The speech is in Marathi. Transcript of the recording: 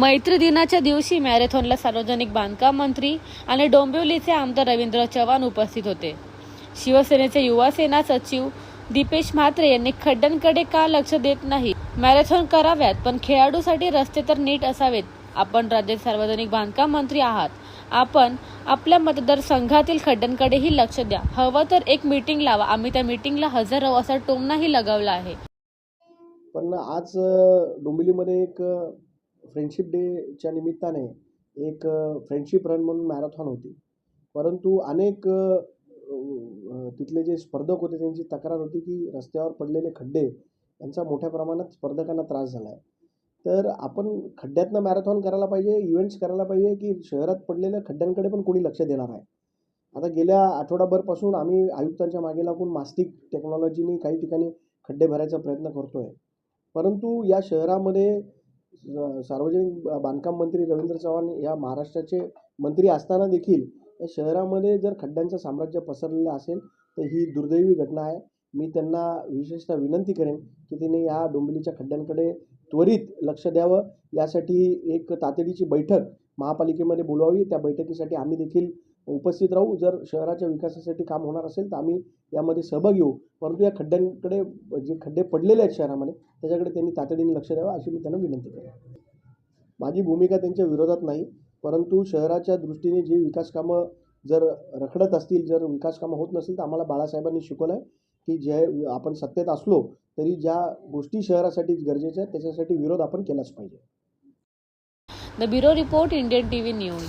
मैत्री दिनाच्या दिवशी मॅरेथॉनला सार्वजनिक बांधकाम मंत्री आणि डोंबिवलीचे आमदार रवींद्र चव्हाण उपस्थित होते. शिवसेनेचे युवा सेना सचिव दीपेश म्हात्रे यांनी खड्ड्यांकडे का लक्ष देत नाही? मॅरेथॉन कराव्यात पण खेळाडूसाठी रस्ते तर नीट असावेत. आपण राज्यात सार्वजनिक बांधकाम मंत्री आहात. आपण आपल्या मतदारसंघातील खड्ड्यांकडेही लक्ष द्या. हवं तर एक मीटिंग लावा. आम्ही त्या मीटिंगला हजर राहू असा टोमनाही लगावला आहे. पण आज डोंबिवलीमध्ये एक फ्रेंडशिप डेच्या निमित्ताने एक फ्रेंडशिप रन म्हणून मॅरेथॉन होती. परंतु अनेक तिथले जे स्पर्धक होते त्यांची तक्रार होती की रस्त्यावर पडलेले खड्डे यांचा मोठ्या प्रमाणात स्पर्धकांना त्रास झाला आहे तर आपण खड्ड्यातनं मॅरेथॉन करायला पाहिजे इव्हेंट्स करायला पाहिजे की शहरात पडलेल्या खड्ड्यांकडे पण कोणी लक्ष देणार आहे? आता गेल्या आठवडाभरपासून आम्ही आयुक्तांच्या मागे लागून मास्टिक टेक्नॉलॉजीने काही ठिकाणी खड्डे भरायचा प्रयत्न करतो आहे परंतु या शहरामध्ये सार्वजनिक बांधकाम मंत्री रवींद्र चव्हाण या महाराष्ट्राचे मंत्री असताना देखील या शहरामध्ये जर खड्ड्यांचं साम्राज्य पसरलेलं असेल तर ही दुर्दैवी घटना आहे. मी त्यांना विशेषतः विनंती करेन की त्यांनी या डोंबिवलीच्या खड्ड्यांकडे त्वरित लक्ष द्यावं. यासाठी एक तातडीची बैठक महापालिकेमध्ये बोलवावी त्या बैठकीसाठी आम्ही देखील उपस्थित राहू. जर शहराच्या विकासासाठी काम होणार असेल तर आम्ही यामध्ये सहभाग घेऊ परंतु या खड्ड्यांकडे जे खड्डे पडलेले आहेत शहरामध्ये त्याच्याकडे त्यांनी तातडीने लक्ष द्यावं अशी मी त्यांना विनंती करेन माझी भूमिका त्यांच्या विरोधात नाही परंतु शहराच्या दृष्टीने जी विकास कामं जर रखडत असतील जर विकास कामं होत नसतील तर आम्हाला बाळासाहेबांनी शिकवलं आहे की जे आपण सत्तेत असलो तरी ज्या गोष्टी शहरासाठी गरजेच्या आहेत त्याच्यासाठी विरोध आपण केलाच पाहिजे. The bureau report Indian TV news